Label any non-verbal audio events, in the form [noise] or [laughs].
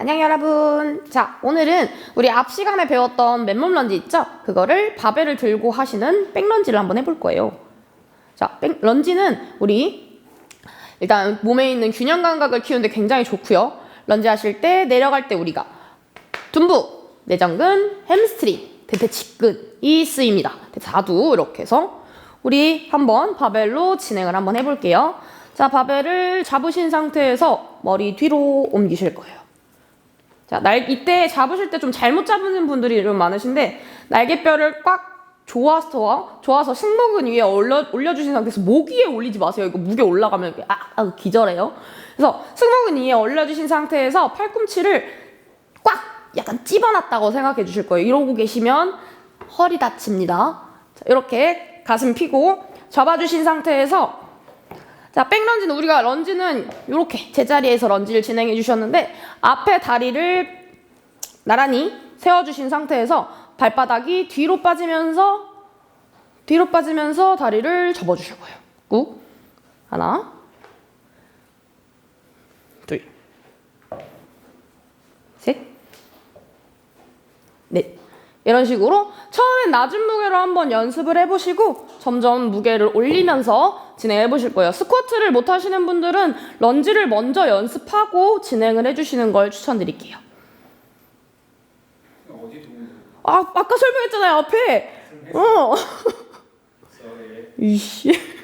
안녕 여러분. 자, 오늘은 우리 앞 시간에 배웠던 맨몸 런지 있죠? 그거를 바벨을 들고 하시는 백 런지를 한번 해볼 거예요. 자, 백, 런지는 우리 일단 몸에 있는 균형 감각을 키우는데 굉장히 좋고요. 런지 하실 때 내려갈 때 우리가 둔부, 내전근, 햄스트링, 대퇴 직근이 쓰입니다. 자두 이렇게 해서 우리 한번 바벨로 진행을 한번 해볼게요. 자, 바벨을 잡으신 상태에서 머리 뒤로 옮기실 거예요. 자, 날 이때 잡으실 때 좀 잘못 잡으는 분들이 좀 많으신데 날개뼈를 꽉 조아서 조아서 승모근 위에 올려 올려주신 상태에서 목 위에 올리지 마세요. 이거 무게 올라가면 아, 아 기절해요. 그래서 승모근 위에 올려주신 상태에서 팔꿈치를 꽉 약간 찝어놨다고 생각해 주실 거예요. 이러고 계시면 허리 다칩니다. 자, 이렇게 가슴 펴고 잡아주신 상태에서 자, 백런지는 우리가 런지는 이렇게 제자리에서 런지를 진행해 주셨는데 앞에 다리를 나란히 세워 주신 상태에서 발바닥이 뒤로 빠지면서 뒤로 빠지면서 다리를 접어 주실 거예요. 꾹 하나 둘 셋, 넷. 이런 식으로 처음엔 낮은 무게로 한번 연습을 해보시고 점점 무게를 올리면서 진행해 보실 거예요. 스쿼트를 못 하시는 분들은 런지를 먼저 연습하고 진행을 해주시는 걸 추천드릴게요. 아, 아까 설명했잖아요, 앞에. 어. 됐어요? [laughs] 이씨.